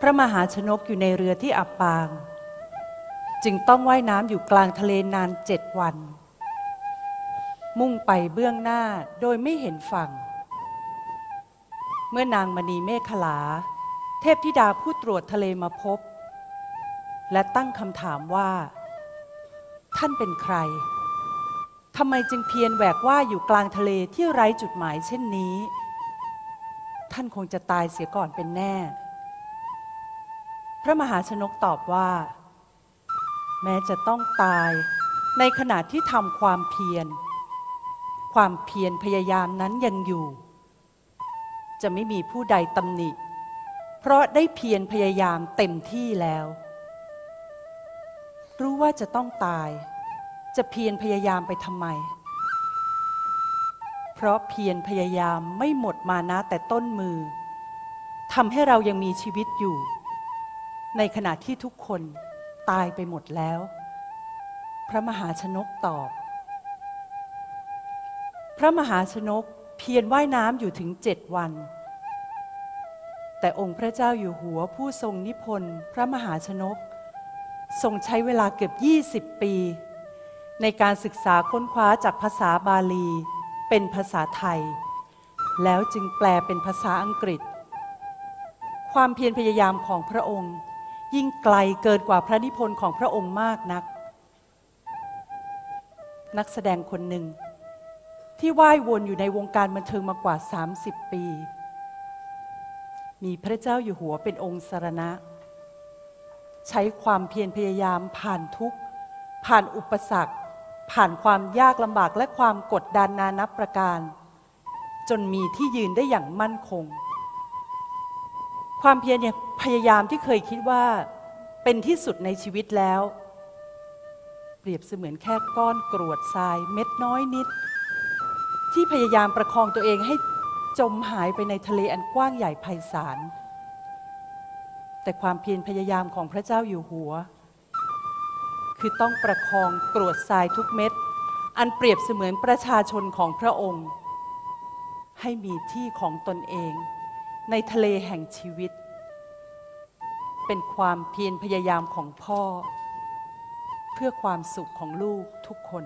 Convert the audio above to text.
พระมหาชนกอยู่ในเรือที่อับปาง จึงต้องว่ายน้ำอยู่กลางทะเลนานเจ็ดวัน มุ่งไปเบื้องหน้าโดยไม่เห็นฝั่ง เมื่อนางมณีเมฆลา เทพธิดาผู้ตรวจทะเลมาพบ และตั้งคำถามว่า ท่านเป็นใครทำไมจึงเพียรแหวกว่าอยู่กลางทะเลที่ไร้จุดหมายเช่นนี้ ท่านคงจะตายเสียก่อนเป็นแน่ พระมหาชนกตอบว่า แม้จะต้องตายในขณะที่ทำความเพียร ความเพียรพยายามนั้นยังอยู่ จะไม่มีผู้ใดตำหนิ เพราะได้เพียรพยายามเต็มที่แล้ว รู้ว่าจะต้องตาย จะเพียรพยายามไปทำไม เพราะเพียรพยายามไม่หมดมานะแต่ต้นมือทำให้เรายังมีชีวิตอยู่ ในขณะที่ทุกคนตายไปหมดแล้ว พระมหาชนกตอบ พระมหาชนกเพียรว่ายน้ำอยู่ถึงเจ็ดวัน แต่องค์พระเจ้าอยู่หัวผู้ทรงนิพนธ์พระมหาชนก ทรงใช้เวลาเกือบ 20 ปี ในการศึกษาค้นคว้าจากภาษาบาลี เป็นภาษาไทย แล้วจึงแปลเป็นภาษาอังกฤษ ความเพียรพยายามของพระองค์ ยิ่งไกลเกินกว่าพระนิพนธ์ของพระองค์มากนัก นักแสดงคนหนึ่ง ที่ว่ายวนอยู่ในวงการบันเทิงมากว่า 30 ปี มีพระเจ้าอยู่หัวเป็นองค์สรณะ ใช้ความเพียรพยายามผ่านทุกข์ ผ่านอุปสรรค ผ่านความยากลำบากและความกดดันนานับประการ จนมีที่ยืนได้อย่างมั่นคง ความเพียรเนี่ยพยายามที่เคยคิดว่าเป็นที่สุดในชีวิตแล้ว เปรียบเสมือนแค่ก้อนกรวดทรายเม็ดน้อยนิด ที่พยายามประคองตัวเองให้จมหายไปในทะเลอันกว้างใหญ่ไพศาลแต่ความเพียรพยายามของพระเจ้าอยู่หัว คือต้องประคองกรวดทรายทุกเม็ด อันเปรียบเสมือนประชาชนของพระองค์ ให้มีที่ของตนเอง ในทะเลแห่งชีวิต เป็นความเพียรพยายามของพ่อ เพื่อความสุขของลูกทุกคน